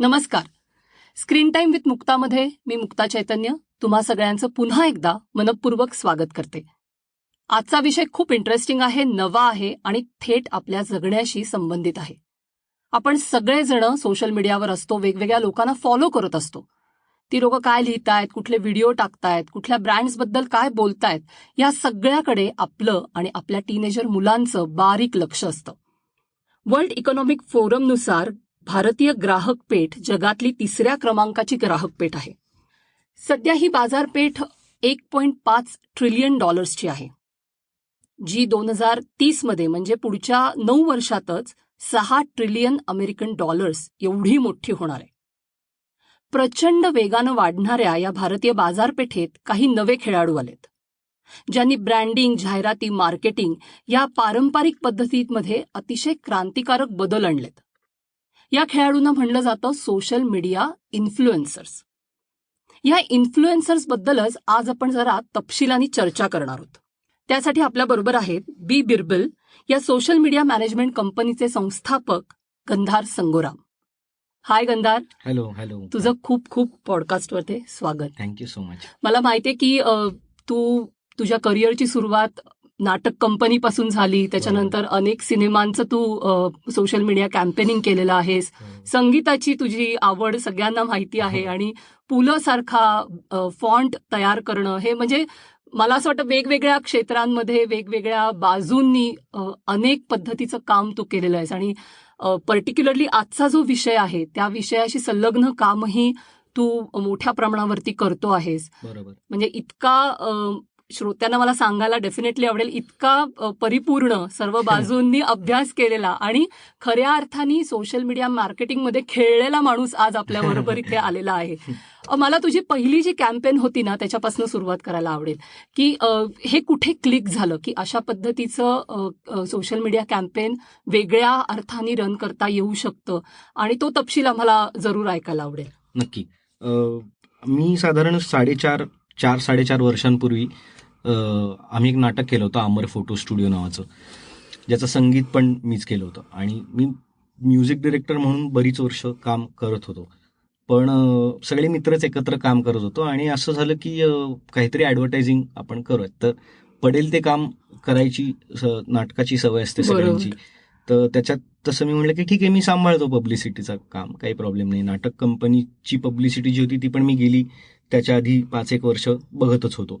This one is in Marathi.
नमस्कार. स्क्रीन टाइम विथ मुक्तामध्ये मी मुक्ता चैतन्य तुम्हा सगळ्यांचं पुन्हा एकदा मनपूर्वक स्वागत करते. आजचा विषय खूप इंटरेस्टिंग आहे नवा आहे आणि थेट आपल्या जगण्याशी संबंधित आहे. आपण सगळेजण सोशल मीडियावर असतो वेगवेगळ्या लोकांना फॉलो करत असतो. ती लोक काय लिहितायत कुठले व्हिडिओ टाकतायत कुठल्या ब्रँड्सबद्दल काय बोलतायत या सगळ्याकडे आपलं आणि आपल्या टीनेजर मुलांचं बारीक लक्ष असतं. वर्ल्ड इकॉनॉमिक फोरमनुसार भारतीय ग्राहक पेठ जगातली तिसऱ्या क्रमांकाची ग्राहक पेठ आहे. सध्या ही बाजारपेठ एक पॉईंट पाच ट्रिलियन डॉलर्सची आहे. जी दोन हजार तीसमध्ये म्हणजे पुढच्या नऊ वर्षातच सहा ट्रिलियन अमेरिकन डॉलर्स एवढी मोठी होणार आहे. प्रचंड वेगानं वाढणाऱ्या या भारतीय बाजारपेठेत काही नवे खेळाडू आलेत ज्यांनी ब्रँडिंग जाहिराती मार्केटिंग या पारंपरिक पद्धतीमध्ये अतिशय क्रांतिकारक बदल आणलेत. या खेळाडूंना म्हणलं जातं सोशल मीडिया इन्फ्लुएन्सर्स या इन्फ्लुएन्सर्स बद्दलच आज आपण जरा तपशिलाने चर्चा करणार आहोत. त्यासाठी आपल्याबरोबर आहेत बी बिरबल या सोशल मीडिया मॅनेजमेंट कंपनीचे संस्थापक Gandhar Sangoram. Hi Gandhar. Hello hello तुझं खूप खूप पॉडकास्टवरती स्वागत. थँक्यू सो मच मला माहितीये की तू तुझ्या करिअरची सुरुवात नाटक कंपनीपासून झाली. त्याच्यानंतर अनेक सिनेमांचं तू सोशल मीडिया कॅम्पेनिंग केलेलं आहेस. संगीताची तुझी आवड सगळ्यांना माहिती आहे हो. आणि पुलं सारखा फॉन्ट तयार करणं हे म्हणजे मला असं वाटतं वेगवेगळ्या क्षेत्रांमध्ये वेगवेगळ्या बाजूंनी अनेक पद्धतीचं काम तू केलेलं आहेस. आणि पर्टिक्युलरली आजचा जो विषय आहे त्या विषयाशी संलग्न कामही तू मोठ्या प्रमाणावरती करतो आहेस. बरोबर. म्हणजे इतका श्रोत्यांना मला सांगायला डेफिनेटली आवडेल इतका परिपूर्ण सर्व बाजूंनी अभ्यास केलेला आणि खऱ्या अर्थाने सोशल मीडिया मार्केटिंगमध्ये खेळलेला माणूस आज आपल्या बरोबर इथे आलेला आहे. अ, मला तुझी पहिली जी कॅम्पेन होती ना त्याच्यापासून सुरुवात करायला आवडेल. की हे कुठे क्लिक झालं? की अशा पद्धतीचं सोशल मीडिया कॅम्पेन वेगळ्या अर्थाने रन करता येऊ शकतं? आणि तो तपशील आम्हाला जरूर ऐकायला आवडेल. नक्की. मी साधारण साडेचार चार साडेचार वर्षांपूर्वी आम्ही एक नाटक केलं होतं अमर फोटो स्टुडिओ नावाचं. ज्याचं संगीत पण मीच केलं होतं. आणि मी म्युझिक डिरेक्टर म्हणून बरीच वर्ष काम करत होतो. पण सगळे मित्रच एकत्र काम करत होतो. आणि असं झालं की काहीतरी ॲडव्हर्टायझिंग आपण करूयात तर पडेल ते काम करायची नाटकाची सवय असते. सगळ्यांची. तर त्याच्यात तसं मी म्हटलं की ठीक आहे मी सांभाळतो पब्लिसिटीचं काम. काही प्रॉब्लेम नाही. नाटक कंपनीची पब्लिसिटी जी होती ती पण मी गेली. त्याच्या आधी पाच एक वर्ष बघतच होतो.